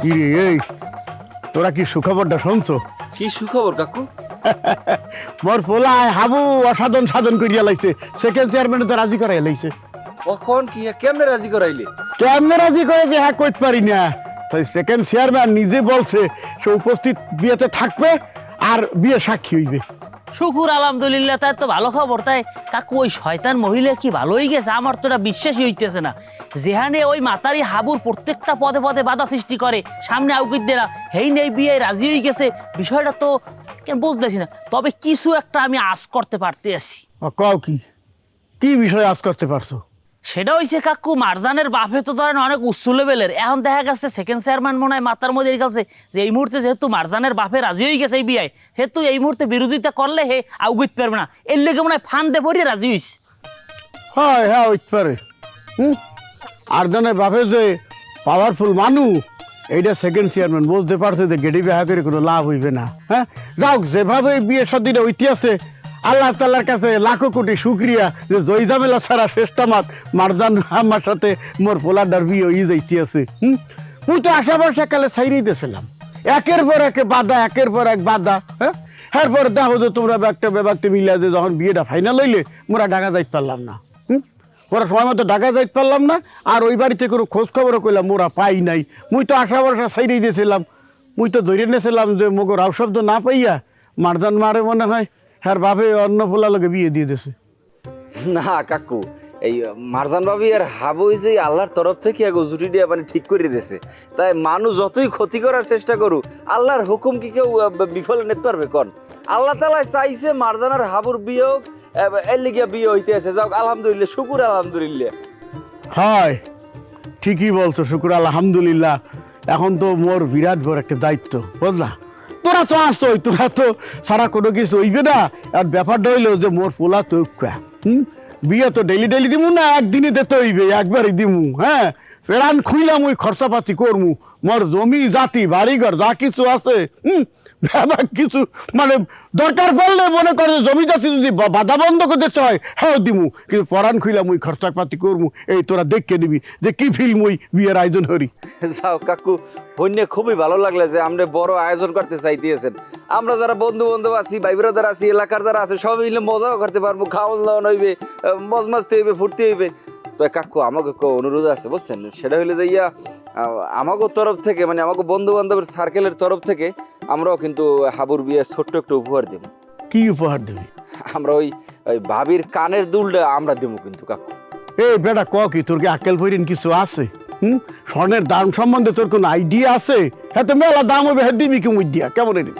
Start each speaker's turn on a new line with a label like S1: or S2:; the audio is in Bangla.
S1: কি রে এই তোরা কি সুখবরটা শুনছো?
S2: কি সুখবর কাকু?
S1: মোর পোলায় হাবু অসাধন সাধন করিয়া লাইছে সেকেন্ড চেয়ারম্যান তো রাজি করাই লাইছে।
S2: কখন কি কেমনে রাজি করাইলে?
S1: কেমনে রাজি করে যে হ্যাঁ করতে পারি না? তাই সেকেন্ড চেয়ারম্যান নিজে বলছে সে উপস্থিত বিয়েতে থাকবে আর বিয়ে সাক্ষী হইবে।
S3: শুকুর, আলহামদুলিল্লাহ, তাই তো ভালো খবর। তাই কাকু, ওই শয়তান মহিলা কি ভালোই গেছে? আমার তো বিশ্বাসই হইতেছে না। যেখানে ওই মাতারি হাবুর প্রত্যেকটা পদে পদে বাধা সৃষ্টি করে, সামনে আউকিদেরা হেই নেই বিয়ে, রাজি হয়ে গেছে। বিষয়টা তো কেন বুঝতেছি না। তবে কিছু একটা আমি আশ করতে পারতে আছি
S1: কাউ কি? কি বিষয় আজ করতে পারছ?
S3: সেটা হইছে কাকু, মারজানের বাপে তো ধরেন অনেক উচ্চ লেভেলের এখন দেখা গেছে সেকেন্ড চেয়ারম্যান মনে হয় মাতার মধ্যে গেছে যে এই মুহূর্তে যেহেতু মারজানের বাপে রাজি হয়ে গেছে বিয়ায় সেহেতু এই মুহূর্তে বিরোধিতা করলে হে আউগিত পারবে না। এর লেগে মনে হয় ফান্দে পড়িয়ে রাজি হইছে।
S1: হয় হ্যাঁ হইতে পারে। হুম? আর জনে বাপে যে পাওয়ারফুল মানুষ এইটা সেকেন্ড চেয়ারম্যান বুঝতে পারছে যে গেডি বিহা করে কোনো লাভ হইবে না। হ্যাঁ? যাও যেভাবে বিয়ে শাদিটা আছে আল্লাহ তাল্লার কাছে লাখো কোটি শুক্রিয়া যে জয় ঝামেলা ছাড়া শেষটা মাত। মারজান আমার সাথে মোর পোলাডার বিয়ে হয়ে যাইতে আছে হুম? মুই তো আশা বর্ষা কালে ছাইরেই দিয়েছিলাম। একের পর একে বাধা, একের পর এক বাধা হ্যাঁ? এরপর দেখো যে তোমরা ব্যাগটা ব্যাগটা মিলিয়ে যে যখন বিয়েটা ফাইনাল হইলে, মোরা ঢাকা যাইতে পারলাম না, হুম? ওরা সময় মতো ঢাকা যাইতে পারলাম না, আর ওই বাড়িতে কোনো খোঁজ খবরও মোরা পাই নাই। মুই তো আশা বর্ষা সাইডেই দিয়েছিলাম। মুই তো ধরে নিয়েছিলাম যে মগো রাও শব্দ না পাইয়া মারদান মারে মনে হয় হ্যার বাপে অন্য ফোলা লোকে বিয়ে দিয়ে দিয়েছে।
S2: না কাকু এই মারজান ভাবি আর হাবুই যে আল্লাহর তরফ থেকে এক জুটি দিয়ে মানে ঠিক করে দিয়েছে। তাই মানুষ যতই ক্ষতি করার চেষ্টা করুক আল্লাহর হুকুম কি কেউ বিফল নিতে পারবে কন? আল্লাহ তালা চাইছে মারজান আর হাবুর বিয়ে হোক এর লিগিয়া বিয়ে হইতে আছে। যাও আলহামদুলিল্লাহ শুকুর আলহামদুলিল্লাহ।
S1: হয় ঠিকই বলছো শুকুর আলহামদুলিল্লাহ। এখন তো মোর বিরাট বড় একটা দায়িত্ব বুঝলা? তোরা তো আসছোই তোরা তো সারা কোনো কিছু হইবে না। আর ব্যাপারটা হইল যে মোর পোলা তো হুম? বিয়ে তো ডেলি ডেলি দিমু না একদিনে দিতে হইবে একবারই দিমু হ্যাঁ প্রাণ খুইলাম ওই খরচাপাতি করমু মোর জমি, জাতি বাড়িঘর যা কিছু আছে, হুম? ব্যাপার কিছু মানে দরকার পড়লে মনে করে জমি জাতি যদি বাধা বন্ধ করতে চায় হ্যাঁ দিমু। কিন্তু পরাণ খুইলাম ওই খরচাপাতি করমু। এই তোরা দেখে দিবি যে কি ফিল্ম ওই বিয়ের আয়োজন হরি।
S2: যাও কাকু হইনে খুবই ভালো লাগলে যে আমরা বড় আয়োজন করতে চাইতেছেন। আমরা যারা বন্ধু বান্ধব আছি, ভাই ব্রাদার আছি, এলাকার যারা আছে, সবাই মিলে মজাও করতে পারব। খাওয়ান দাওয়ান হইবে মজ মাস্তি হইবে, ফুর্তি হইবে। তো কাকু, আমাকে একটা অনুরোধ আছে, বুঝছেন? সেটা হইলে যে ইয়া আমাকে তরফ থেকে মানে আমাকে বন্ধু বান্ধবের সার্কেলের তরফ থেকে আমরাও কিন্তু হাবুর বিয়ে ছোট্ট একটা উপহার দেব।
S1: কি উপহার দিবি?
S2: আমরা ওই ওই ভাবির কানের দুলটা আমরা দেবো কিন্তু কাকু।
S1: এই বেটা ক কি তোর কি আকেল ফইরিন কিছু আছে? হুম? স্বর্ণের দাম সম্বন্ধে তোর কোনো আইডিয়া আছে? হ্যাঁ তো মেলা দাম হবে হ্যাঁ দিবি কি মুই দিয়া? কেমন এটা